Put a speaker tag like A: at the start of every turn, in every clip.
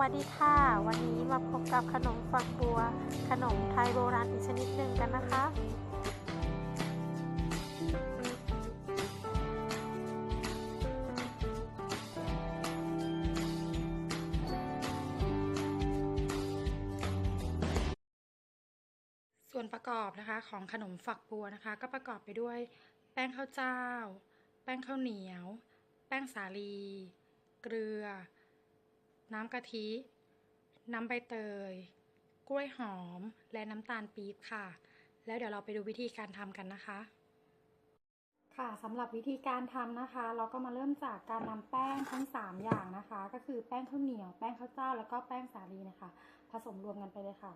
A: วัสดีค่ะ วันนี้มาพบกับขนมฝักบัว ขนมไทยโบราณอีกชนิดหนึ่งกันนะคะ
B: ส่วนประกอบนะคะของขนมฝักบัวนะคะ ก็ประกอบไปด้วย แป้งข้าวเจ้า แป้งข้าวเหนียว แป้งสาลี เกลือ น้ำกะทิ น้ำใบเตย กล้วยหอม และน้ำตาลปี๊บค่ะ แล้วเดี๋ยวเราไปดูวิธีการทำกันนะคะ ค่ะสำหรับวิธีการทำนะคะ เราก็มาเริ่มจากการนำแป้งทั้ง 3 อย่างนะคะ ก็คือแป้งข้าวเหนียว แป้งข้าวเจ้า แล้วก็แป้งสาลีนะคะ ผสมรวมกันไปเลยค่ะ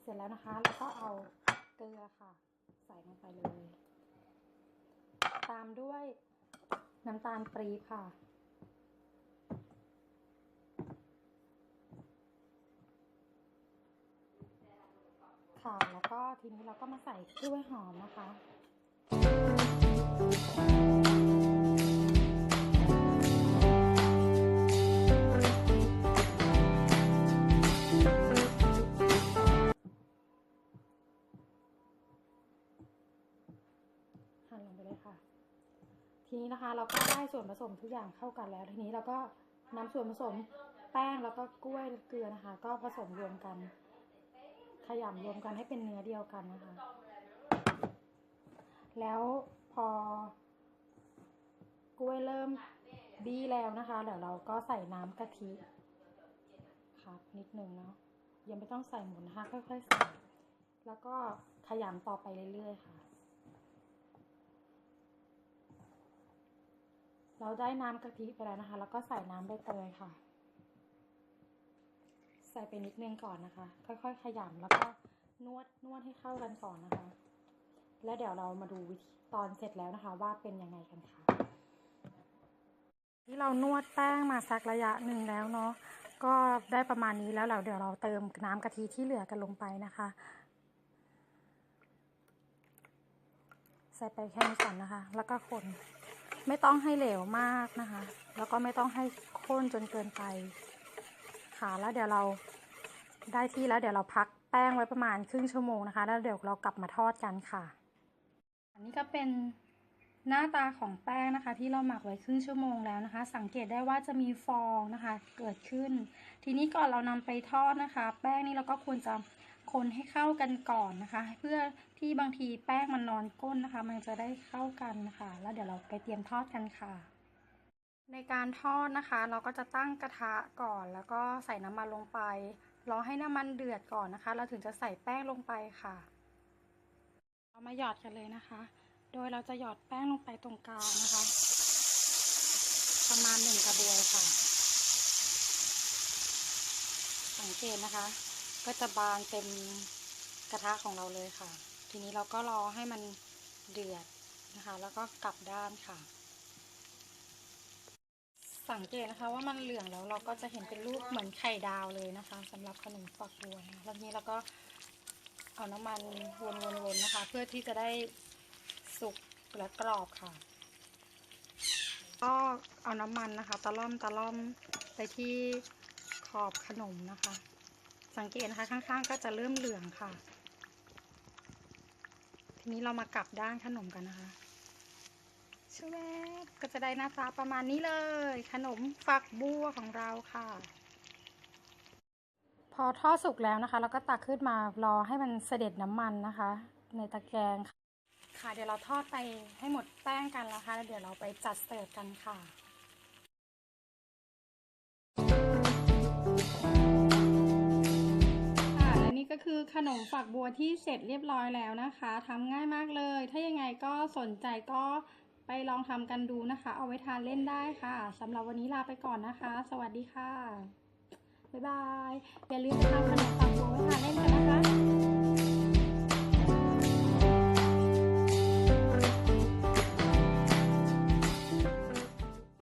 B: เสร็จแล้วนะคะ แล้วก็เอาเกลือค่ะ ใส่ลงไปเลย ตามด้วย น้ำตาลปรี๊บค่ะ ค่ะ แล้วก็ทีนี้เราก็มาใส่กล้วยหอมนะคะ ทีนี้นะคะ เราก็ได้ส่วนผสมทุกอย่างเข้ากันแล้ว ทีนี้เราก็นำส่วนผสมแป้งแล้วก็กล้วยเกลือนะคะ ก็ผสมรวมกัน ขยำรวมกันให้เป็นเนื้อเดียวกันนะคะ แล้วพอกล้วยเริ่มบี้แล้วนะคะเดี๋ยวเราก็ใส่น้ำกะทิครับนิดนึงเนาะยังไม่ต้องใส่หมดนะคะค่อยๆใส่แล้วก็ขยำต่อไปเรื่อยๆค่ะ เราได้น้ำกะทิไปแล้วนะคะ แล้วก็ใส่น้ำใบเตยค่ะ ใส่ไปนิดนึงก่อนนะคะ ค่อยๆ ขยำแล้วก็นวดนวดให้เข้ากันก่อนนะคะ แล้วเดี๋ยวเรามาดูวิธีตอนเสร็จแล้วนะคะ ว่าเป็นยังไงกันค่ะ ที่เรานวดแป้งมาสักระยะหนึ่งแล้วเนาะก็ได้ประมาณนี้แล้วเราเดี๋ยวเราเติมน้ำกะทิที่เหลือกันลงไปนะคะ ใส่ไปแค่นี้ก่อนนะคะ แล้วก็คน ไม่ต้องให้เหลวมากนะคะ แล้วก็ไม่ต้องให้ข้นจนเกินไป ค่ะแล้วเดี๋ยวเราได้ที่แล้วเดี๋ยวเราพักแป้งไว้ประมาณครึ่งชั่วโมงนะคะ แล้วเดี๋ยวเรากลับมาทอดกันค่ะ อันนี้ก็เป็นหน้าตาของแป้งนะคะ ที่เราหมักไว้ครึ่งชั่วโมงแล้วนะคะ สังเกตได้ว่าจะมีฟองนะคะ เกิดขึ้น ทีนี้ก่อนเรานำไปทอดนะคะ แป้งนี้เราก็ควรจะ คนให้เข้ากันก่อนนะคะ เพื่อที่บางทีแป้งมันนอนก้นนะคะ มันจะได้เข้ากันนะคะ แล้วเดี๋ยวเราไปเตรียมทอดกันค่ะ ในการทอดนะคะ เราก็จะตั้งกระทะก่อน แล้วก็ใส่น้ำมันลงไป รอให้น้ำมันเดือดก่อนนะคะ เราถึงจะใส่แป้งลงไปค่ะ เรามาหยอดกันเลยนะคะ โดยเราจะหยอดแป้งลงไปตรงกลางนะคะ ประมาณหนึ่งกระบวยค่ะ สังเกตนะคะ ก็จะบานเต็มกระทะของเราเลยค่ะ ทีนี้เราก็รอให้มันเดือดนะคะ แล้วก็กลับด้านค่ะ สังเกตนะคะว่ามันเหลืองแล้วเราก็จะเห็นเป็นรูปเหมือนไข่ดาวเลยนะคะสำหรับขนมฝักบัวนะแล้วทีนี้เราก็เอาน้ำมันวนๆๆนะคะ เพื่อที่จะได้สุกและกรอบค่ะ ก็เอาน้ำมันนะคะ ตะล่อมตะล่อมไปที่ขอบขนมนะคะ สังเกตนะคะข้างๆก็จะเริ่มเหลืองค่ะ ทีนี้เรามากลับด้านขนมกันนะคะช่วบก็จะได้หน้าตาประมาณนี้เลย ขนมฝักบัวของเราค่ะ พอทอดสุกแล้วนะคะ เราก็ตักขึ้นมารอให้มันเสด็จน้ำมันนะคะ ในตะแกรงค่ะค่ะเดี๋ยวเราทอดไปให้หมดแป้งกันแล้วค่ะแล้วเดี๋ยวเราไปจัดเสิร์ฟกันค่ะ คือขนมฝักบัวที่เสร็จเรียบร้อยแล้วนะคะทำง่ายมากเลย ถ้ายังไงก็สนใจก็ไปลองทำกันดูนะคะ เอาไว้ทานเล่นได้ค่ะสำหรับวันนี้ลาไปก่อนนะคะ สวัสดีค่ะ บ๊ายบาย อย่าลืมทำขนมฝัก